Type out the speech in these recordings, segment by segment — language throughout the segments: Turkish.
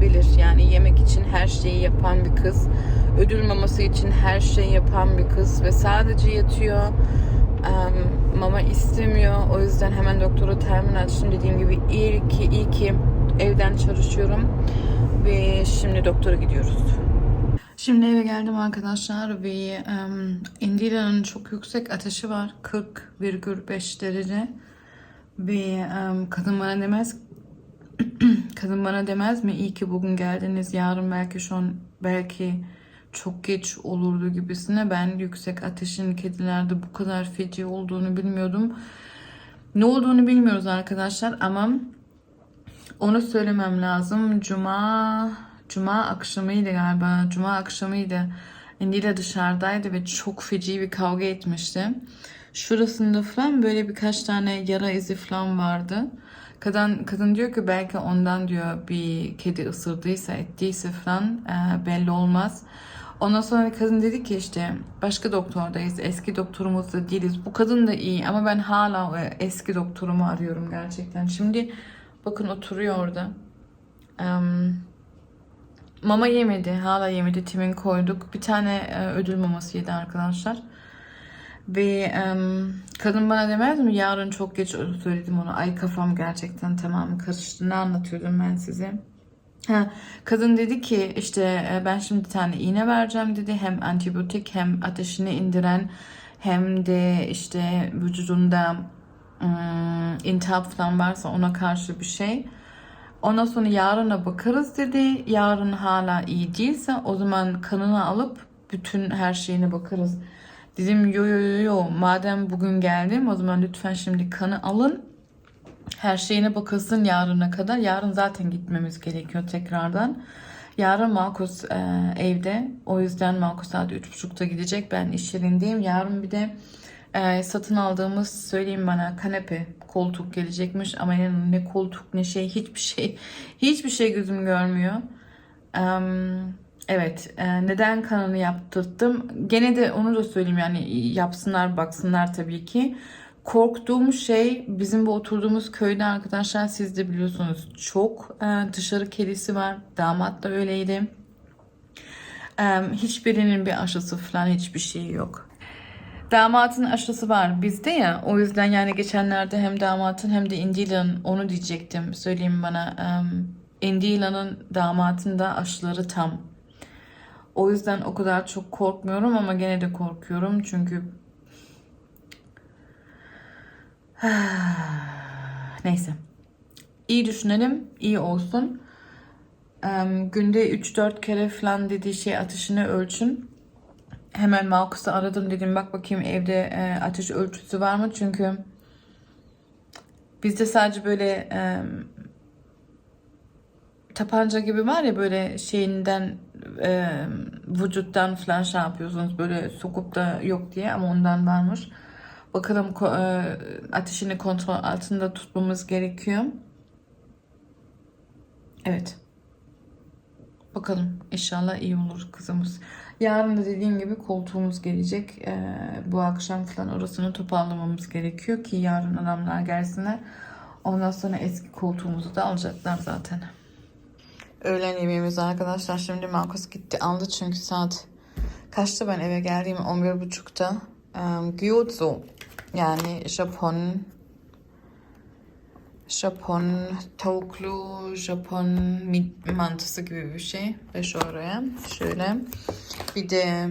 bilir. Yani yemek için her şeyi yapan bir kız. Ödül maması için her şeyi yapan bir kız ve sadece yatıyor. Mama istemiyor. O yüzden hemen doktora termin açtım. Dediğim gibi iyi ki, iyi ki evden çalışıyorum. Ve şimdi doktora gidiyoruz. Şimdi eve geldim arkadaşlar ve um, Indila'nın çok yüksek ateşi var. 40,5 derece. Ve em, kadın bana demez kadın bana demez mi iyi ki bugün geldiniz yarın belki şu an belki çok geç olurdu gibisine ben yüksek ateşin kedilerde bu kadar feci olduğunu bilmiyordum. Ne olduğunu bilmiyoruz arkadaşlar ama onu söylemem lazım. Cuma Cuma akşamıydı galiba. Cuma akşamıydı. Indira dışarıdaydı ve çok feci bir kavga etmişti. Şurasında falan böyle birkaç tane yara izi falan vardı. Kadın, kadın diyor ki belki ondan diyor bir kedi ısırdıysa ettiyse falan e, belli olmaz. Ondan sonra kadın dedi ki işte başka doktordayız. Eski doktorumuz da değiliz. Bu kadın da iyi ama ben hala eski doktorumu arıyorum gerçekten. Şimdi bakın oturuyor orada. Em, mama yemedi. Hala yemedi. Timin koyduk. Bir tane e, ödül maması yedi arkadaşlar. Ve em, kadın bana demez mi? Yarın çok geç söyledim onu. Ay kafam gerçekten tamam karıştı. Ne anlatıyordum ben size? Ha, kadın dedi ki işte e, ben şimdi tane iğne vereceğim dedi. Hem antibiyotik hem ateşini indiren hem de işte vücudunda ım, intihap falan varsa ona karşı bir şey. Ondan sonra yarına bakarız dedi. Yarın hala iyi değilse o zaman kanını alıp bütün her şeyine bakarız. Dedim yo yo yo yo madem bugün geldim o zaman lütfen şimdi kanı alın. Her şeyine bakılsın yarına kadar. Yarın zaten gitmemiz gerekiyor tekrardan. Yarın Markus e, evde. O yüzden Markus saat 3.30'da gidecek. Ben iş yerindeyim. Yarın bir de e, satın aldığımız söyleyeyim bana kanepe koltuk gelecekmiş. Ama yani ne koltuk ne şey hiçbir şey. Hiçbir şey gözüm görmüyor. Em, Evet, e, neden kanını yaptırdım? Gene de onu da söyleyeyim yani yapsınlar baksınlar tabii ki. Korktuğum şey bizim bu oturduğumuz köyde arkadaşlar siz de biliyorsunuz çok e, dışarı kedisi var. Damat da öyleydi. E, hiçbirinin bir aşısı falan hiçbir şey yok. Damatın aşısı var bizde ya. O yüzden yani geçenlerde hem damatın hem de Indila'nın onu diyecektim. Söyleyeyim bana. E, Indila'nın damatın da aşıları tam. O yüzden o kadar çok korkmuyorum ama gene de korkuyorum çünkü neyse. İyi düşünelim, iyi olsun. Günde 3-4 kere falan dediği şey ateşini ölçün. Hemen Markus'u aradım dedim bak bakayım evde e, ateş ölçüsü var mı? Çünkü bizde sadece böyle em, tapanca gibi var ya böyle şeyinden e, vücuttan falan şey yapıyorsunuz böyle sokup da yok diye ama ondan varmış. Bakalım e, ateşini kontrol altında tutmamız gerekiyor. Evet. Bakalım inşallah iyi olur kızımız. Yarın da dediğim gibi koltuğumuz gelecek. E, bu akşam falan orasını toparlamamız gerekiyor ki yarın adamlar gelsinler. Ondan sonra eski koltuğumuzu da alacaklar zaten. Öğlen yemeğimiz arkadaşlar. Şimdi Markus gitti aldı çünkü saat kaçta ben eve geldiğim 11.30'da. Um, Gyuzo yani Japon Japon tavuklu Japon mantısı gibi bir şey. Ve şu oraya şöyle. Bir de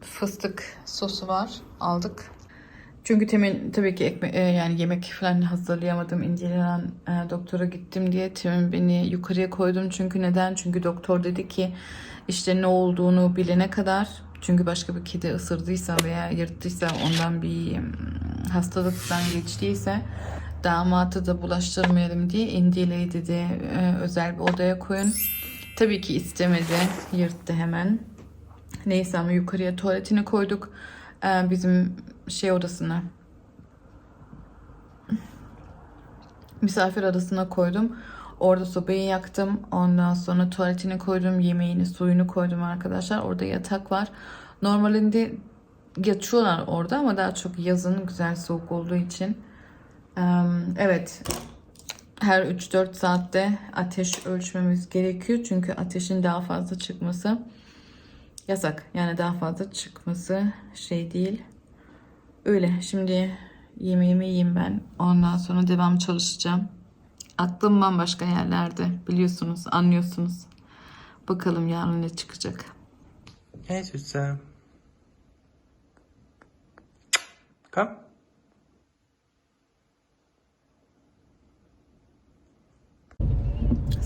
fıstık sosu var. Aldık. Çünkü temin tabii ki ekme e, yani yemek falan hazırlayamadım. İncelen e, doktora gittim diye temin beni yukarıya koydum. Çünkü neden? Çünkü doktor dedi ki işte ne olduğunu bilene kadar çünkü başka bir kedi ısırdıysa veya yırttıysa ondan bir hastalıktan geçtiyse damatı da bulaştırmayalım diye indileyi dedi e, özel bir odaya koyun. Tabii ki istemedi. Yırttı hemen. Neyse ama yukarıya tuvaletini koyduk. Ee, bizim şey odasına. Misafir odasına koydum. Orada sobayı yaktım. Ondan sonra tuvaletini koydum. Yemeğini, suyunu koydum arkadaşlar. Orada yatak var. Normalinde yatıyorlar orada ama daha çok yazın güzel soğuk olduğu için. Evet. Her 3-4 saatte ateş ölçmemiz gerekiyor. Çünkü ateşin daha fazla çıkması yasak. Yani daha fazla çıkması şey değil. Öyle. Şimdi yemeğimi yiyeyim ben. Ondan sonra devam çalışacağım. Aklım bambaşka yerlerde. Biliyorsunuz, anlıyorsunuz. Bakalım yarın ne çıkacak. Hey, süßer. Komm.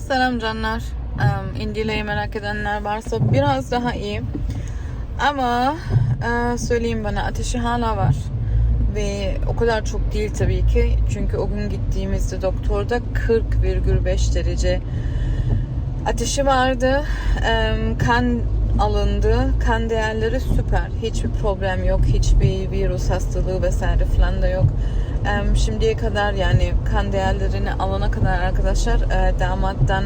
Selam canlar. Um, İndile'yi merak edenler varsa biraz daha iyi. Ama e, söyleyeyim bana ateşi hala var. Ve o kadar çok değil tabii ki. Çünkü o gün gittiğimizde doktorda 40,5 derece ateşi vardı. Em, kan alındı. Kan değerleri süper. Hiçbir problem yok. Hiçbir virüs hastalığı vesaire falan da yok. Şimdiye kadar yani kan değerlerini alana kadar arkadaşlar e, damattan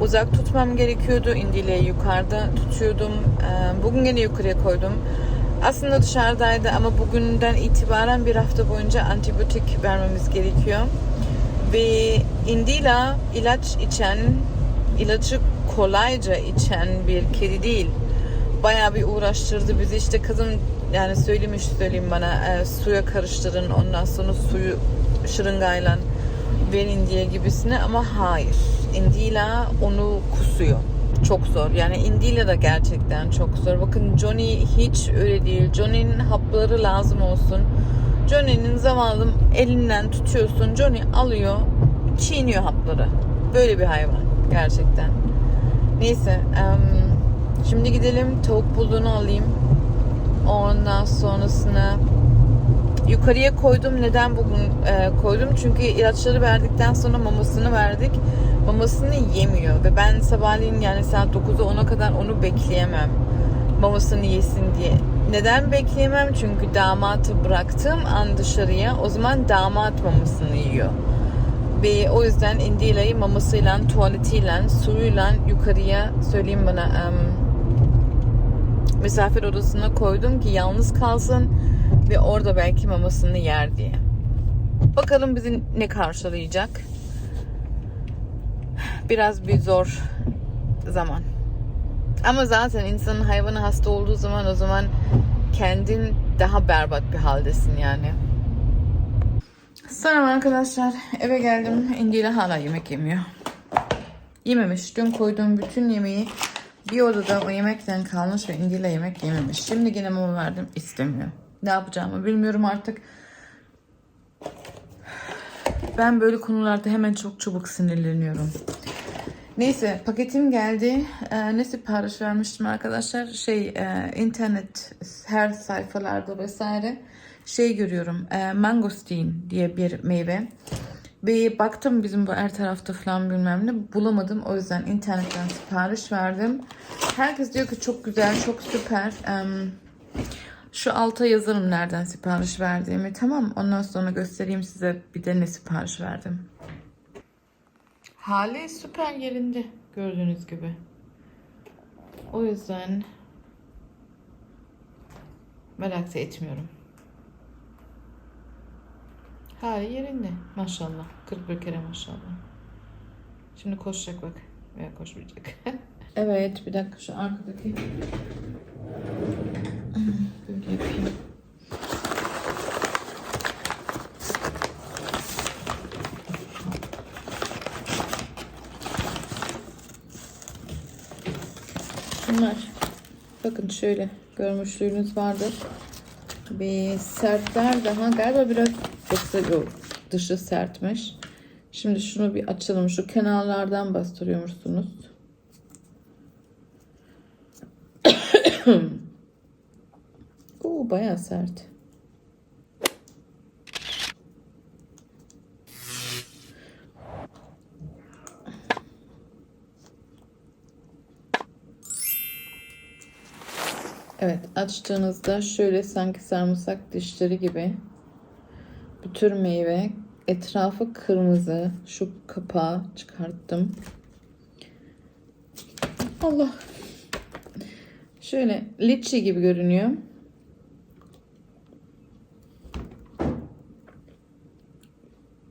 uzak tutmam gerekiyordu. İndileyi yukarıda tutuyordum. E, Bugün yine yukarıya koydum. Aslında dışarıdaydı ama bugünden itibaren bir hafta boyunca antibiyotik vermemiz gerekiyor. Ve Indila ilaç içen, ilacı kolayca içen bir kedi değil. Bayağı bir uğraştırdı bizi. İşte kadın yani söylemiş söyleyeyim bana e, suya karıştırın ondan sonra suyu şırıngayla verin diye gibisine ama hayır. Indila onu kusuyor. Çok zor. Yani Indila da gerçekten çok zor. Bakın Johnny hiç öyle değil. Johnny'nin hapları lazım olsun. Johnny'nin zavallım elinden tutuyorsun. Johnny alıyor, çiğniyor hapları. Böyle bir hayvan gerçekten. Neyse, em, şimdi gidelim tavuk bulduğunu alayım. Ondan sonrasına yukarıya koydum. Neden bugün e, koydum? Çünkü ilaçları verdikten sonra mamasını verdik. Mamasını yemiyor ve ben sabahleyin yani saat 9'a 10'a kadar onu bekleyemem. Mamasını yesin diye. Neden bekleyemem? Çünkü damatı bıraktığım an dışarıya o zaman damat mamasını yiyor. Ve o yüzden Indila'yı mamasıyla, tuvaletiyle, suyuyla yukarıya söyleyeyim bana em, misafir odasına koydum ki yalnız kalsın ve orada belki mamasını yer diye. Bakalım bizi ne karşılayacak. Biraz bir zor zaman. Ama zaten insanın hayvanı hasta olduğu zaman o zaman kendin daha berbat bir haldesin yani. Selam arkadaşlar. Eve geldim. İndile hala yemek yemiyor. Yememiş. Dün koyduğum bütün yemeği bir odada o yemekten kalmış ve İndile yemek yememiş. Şimdi yine mama verdim. istemiyor. Ne yapacağımı bilmiyorum artık. Ben böyle konularda hemen çok çabuk sinirleniyorum. Neyse paketim geldi. Ee, ne sipariş vermiştim arkadaşlar? Şey e, internet her sayfalarda vesaire şey görüyorum. E, mangostin diye bir meyve. Ve baktım bizim bu her tarafta falan bilmem ne bulamadım. O yüzden internetten sipariş verdim. Herkes diyor ki çok güzel, çok süper. Şu alta yazarım nereden sipariş verdiğimi. Tamam ondan sonra göstereyim size bir de ne sipariş verdim. Hali süper yerinde gördüğünüz gibi. O yüzden merak da etmiyorum. Hali yerinde maşallah. 41 kere maşallah. Şimdi koşacak bak. Veya koşmayacak. evet bir dakika şu arkadaki. Böyle yapayım. Bunlar bakın şöyle görmüşlüğünüz vardır. Bir sertler daha galiba biraz Yoksa yok. Dışı sertmiş. Şimdi şunu bir açalım. Şu kenarlardan bastırıyormuşsunuz. Oo baya sert. Evet açtığınızda şöyle sanki sarımsak dişleri gibi tür meyve. Etrafı kırmızı. Şu kapağı çıkarttım. Allah. Şöyle litçi gibi görünüyor.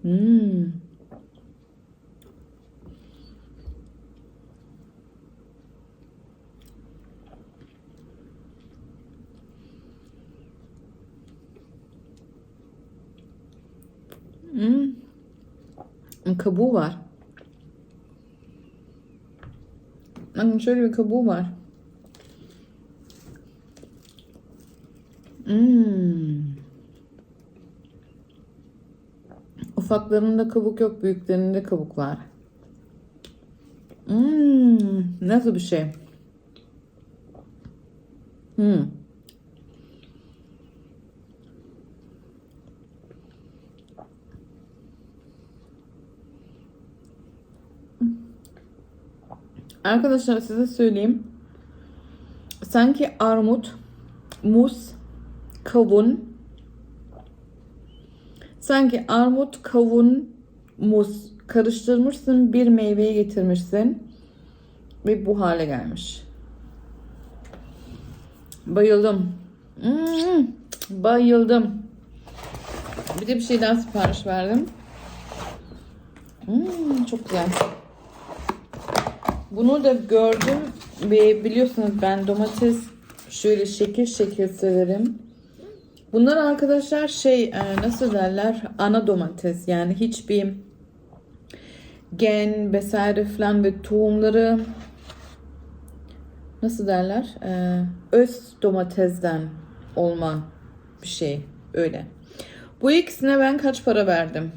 Hmm. Kabuğu var. Bakın şöyle bir kabuğu var. Hmm. Ufaklarında kabuk yok, büyüklerinde kabuk var. Hmm. Nasıl bir şey? Hmm. Arkadaşlar size söyleyeyim. Sanki armut, muz, kavun. Sanki armut, kavun, muz karıştırmışsın, bir meyveye getirmişsin ve bu hale gelmiş. Bayıldım. Hmm, bayıldım. Bir de bir şey daha sipariş verdim. Hmm, çok güzel. Bunu da gördüm biliyorsunuz ben domates şöyle şekil şekil severim. Bunlar arkadaşlar şey e, nasıl derler ana domates yani hiçbir gen vesaire falan ve tohumları nasıl derler e, öz domatesden olma bir şey öyle. Bu ikisine ben kaç para verdim?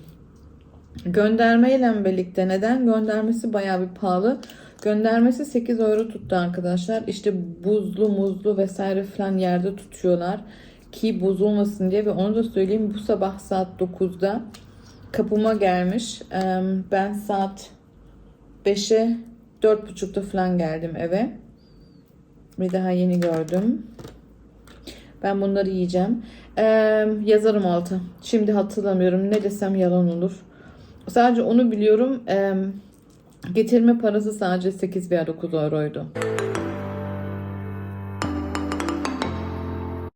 Göndermeyle birlikte neden? Göndermesi bayağı bir pahalı. Göndermesi 8 euro tuttu arkadaşlar. İşte buzlu muzlu vesaire falan yerde tutuyorlar. Ki bozulmasın diye ve onu da söyleyeyim bu sabah saat 9'da kapıma gelmiş. Ben saat 5'e 4.30'da falan geldim eve. Ve daha yeni gördüm. Ben bunları yiyeceğim. Ee, yazarım altı. Şimdi hatırlamıyorum. Ne desem yalan olur. Sadece onu biliyorum. Ee, getirme parası sadece 8 veya 9 euroydu.